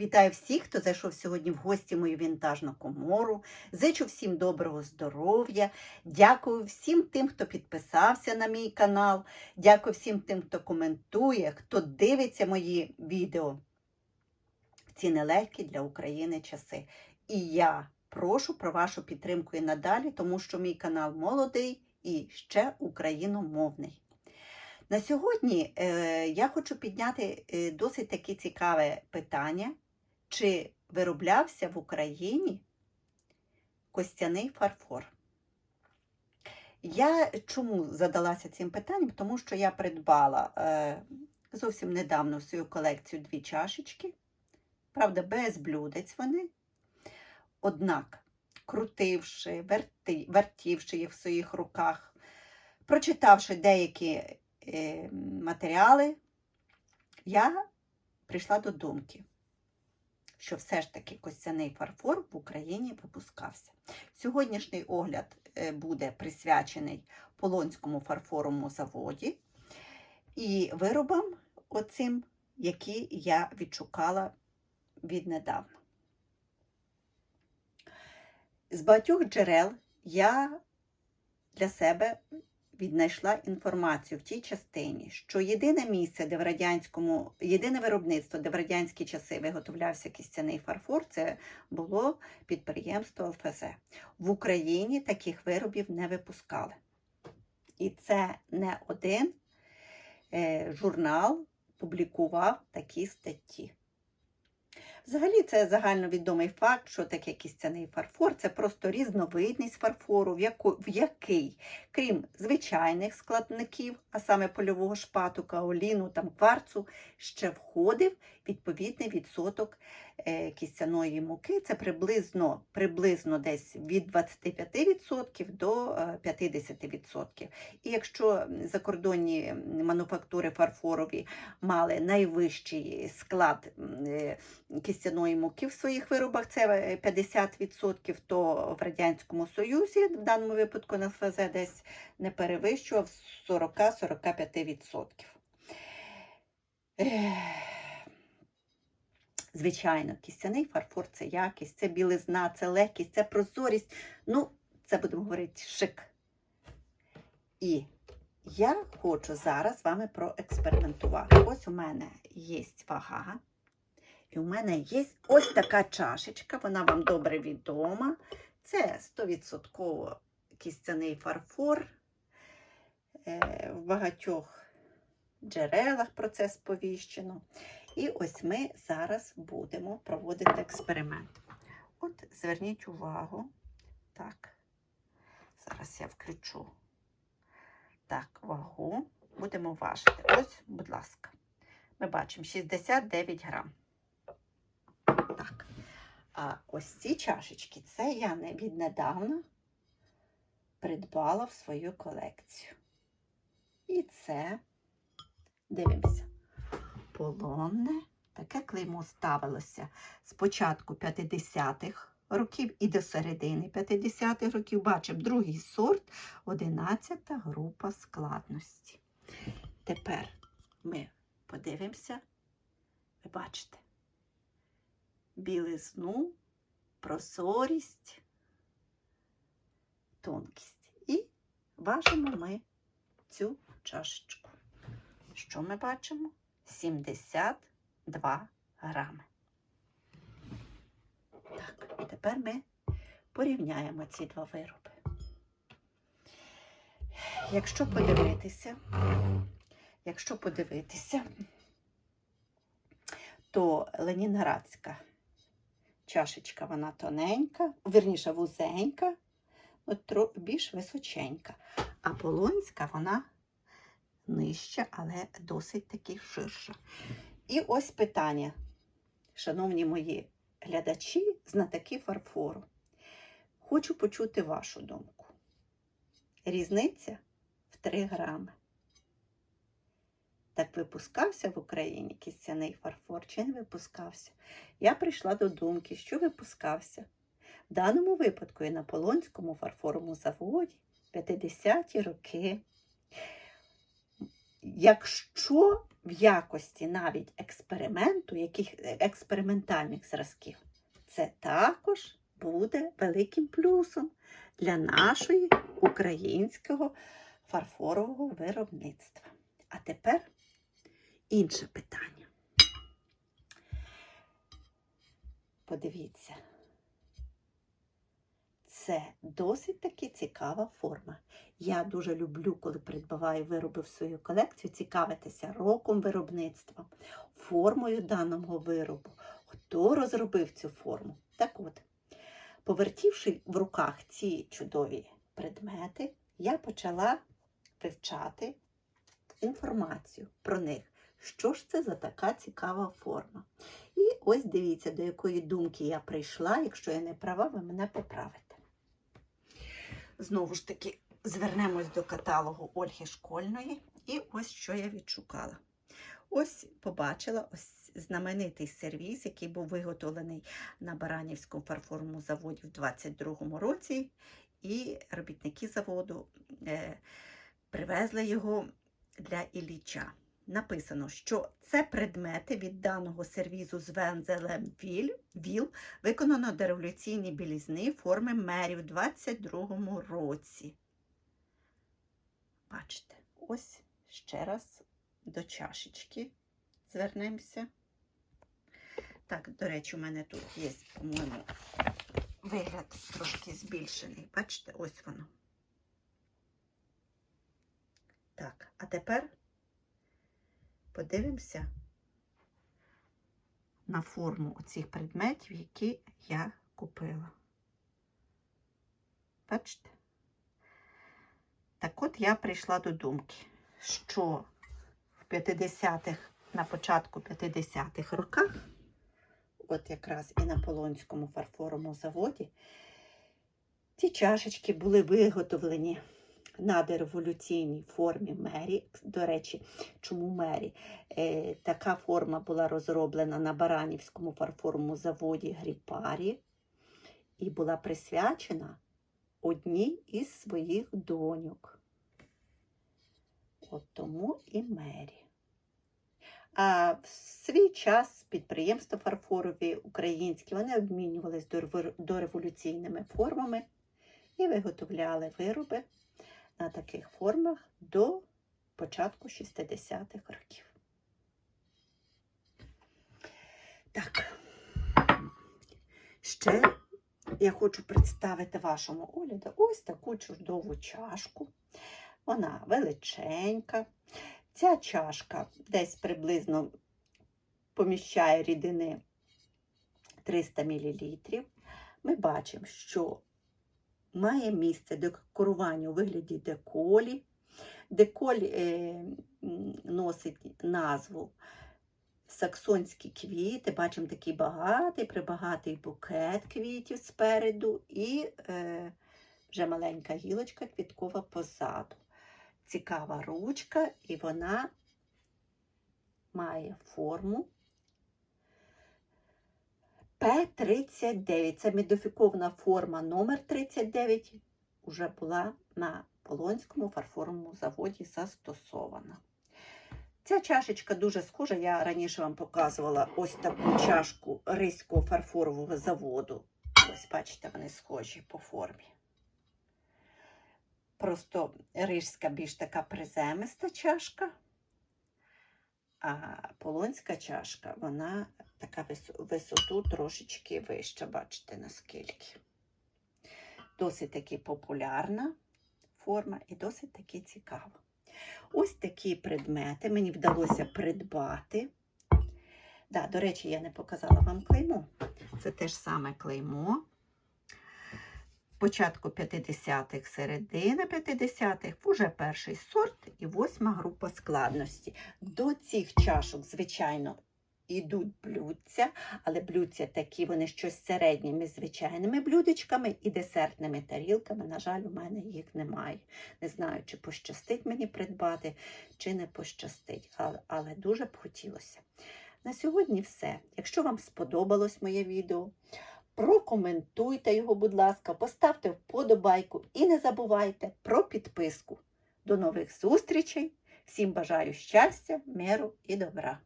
Вітаю всіх, хто зайшов сьогодні в гості мою вінтажну комору. Зичу всім доброго здоров'я. Дякую всім тим, хто підписався на мій канал. Дякую всім тим, хто коментує, хто дивиться мої відео. Ці нелегкі для України часи. І я прошу про вашу підтримку і надалі, тому що мій канал молодий і ще україномовний. На сьогодні е, я хочу підняти е, досить таке цікаве питання, чи вироблявся в Україні костяний фарфор. Я чому задалася цим питанням? Тому що я придбала е, зовсім недавно в свою колекцію дві чашечки, правда, без блюдець вони. Однак, крутивши, верти, вертівши їх в своїх руках, прочитавши деякі е, матеріали, я прийшла до думки, що все ж таки костяний фарфор в Україні випускався. Сьогоднішній огляд е, буде присвячений Полонському фарфоровому заводі і виробам оцим, які я відшукала віднедавна. З багатьох джерел я для себе віднайшла інформацію в тій частині, що єдине місце, де в радянському, єдине виробництво, де в радянські часи виготовлявся кістяний фарфор, це було підприємство ЛФЗ. В Україні таких виробів не випускали. І це не один е, журнал публікував такі статті. Взагалі, це загальновідомий факт, що таке кістяний фарфор це просто різновидність фарфору, в, яку, в який, крім звичайних складників, а саме польового шпату, каоліну, там, кварцу, ще входив відповідний відсоток е, кістяної муки. Це приблизно, приблизно десь від 25% до е, 50%. І якщо закордонні мануфактури фарфорові мали найвищий склад е, кістяної муки в своїх виробах, це е, 50%, то в Радянському Союзі, в даному випадку на ФЗ десь не перевищував 40-45%. Звичайно, кістяний фарфор це якість, це білизна, це легкість, це прозорість. Ну, це будемо говорити шик. І я хочу зараз з вами проекспериментувати. Ось у мене є вага. І у мене є ось така чашечка, вона вам добре відома. Це 100% кістяний фарфор. Е, В багатьох джерелах про це сповіщено. І ось ми зараз будемо проводити експеримент. От зверніть увагу. Так, зараз я включу так, вагу. Будемо важити. Ось, будь ласка. Ми бачимо 69 грам. А ось ці чашечки, це я не віднедавна придбала в свою колекцію. І це, дивимося, полонне. Таке клеймо ставилося з початку 50-х років і до середини 50-х років. Бачимо другий сорт, 11 група складності. Тепер ми подивимося, ви бачите, білизну, прозорість, тонкість. І важимо ми цю чашечку. Що ми бачимо? 72 грами. Так, тепер ми порівняємо ці два вироби. Якщо подивитися, якщо подивитися, то ленінградська чашечка, вона тоненька, верніше вузенька, от більш височенька. А полонська вона нижча, але досить таки ширша. І ось питання, шановні мої глядачі, знатоки фарфору. Хочу почути вашу думку. Різниця в 3 грами. Так випускався в Україні кістяний фарфор чи не випускався? Я прийшла до думки, що випускався. В даному випадку і на Полонському фарфоровому заводі 50-ті роки. Якщо в якості навіть експерименту, яких експериментальних зразків, це також буде великим плюсом для нашої українського фарфорового виробництва. А тепер інше питання. Подивіться, це досить таки цікава форма. Я дуже люблю, коли придбаваю вироби в свою колекцію, цікавитися роком виробництва, формою даного виробу, хто розробив цю форму. Так от, повертівши в руках ці чудові предмети, я почала вивчати інформацію про них. Що ж це за така цікава форма? І ось дивіться, до якої думки я прийшла. Якщо я не права, ви мене поправите. Знову ж таки, звернемось до каталогу Ольги Школьної. І ось що я відшукала. Ось побачила ось знаменитий сервіз, який був виготовлений на Баранівському фарфоровому заводі в 22-му році. І робітники заводу е, привезли його для Ілліча. Написано, що це предмети від даного сервізу з вензелем віл, виконано до революційної білізни форми мерів у 22-му році. Бачите, ось ще раз до чашечки звернемося. Так, до речі, у мене тут є, по-моєму, вигляд трошки збільшений. Бачите, ось воно. Так, а тепер подивимося на форму оцих предметів, які я купила. Бачите? Так от я прийшла до думки, що в 50-х, на початку 50-х роках, от якраз і на Полонському фарфоровому заводі, ці чашечки були виготовлені на дереволюційній формі мері. До речі, чому мері? Е, така форма була розроблена на Баранівському фарфоровому заводі Гріпарі і була присвячена одній із своїх доньок. От тому і мері. А в свій час підприємства фарфорові українські вони обмінювалися дореволюційними формами і виготовляли вироби на таких формах до початку 60-х років. Так, ще я хочу представити вашому огляду ось таку чудову чашку. Вона величенька. Ця чашка десь приблизно поміщає рідини 300 мл. Ми бачимо, що має місце декорування у вигляді деколі. Деколь е, носить назву саксонські квіти. Бачимо такий багатий, прибагатий букет квітів спереду і е, вже маленька гілочка квіткова позаду. Цікава ручка, і вона має форму П-39. Це мідофікована форма номер 39 уже була на Полонському фарфоровому заводі застосована. Ця чашечка дуже схожа. Я раніше вам показувала ось таку чашку Ризького фарфорового заводу. Ось, бачите, вони схожі по формі. Просто рижська більш така приземиста чашка, а полонська чашка, вона така висоту трошечки вища, бачите, наскільки. Досить таки популярна форма і досить таки цікава. Ось такі предмети мені вдалося придбати. Да, До речі, я не показала вам клеймо. Це те ж саме клеймо. Початку 50-х, середина 50-х, вже перший сорт і восьма група складності. До цих чашок, звичайно, йдуть блюдця, але блюдця такі, вони щось середніми звичайними блюдечками і десертними тарілками. На жаль, у мене їх немає. Не знаю, чи пощастить мені придбати, чи не пощастить, але, але дуже б хотілося. На сьогодні все. Якщо вам сподобалось моє відео, прокоментуйте його, будь ласка, поставте вподобайку і не забувайте про підписку. До нових зустрічей! Всім бажаю щастя, миру і добра.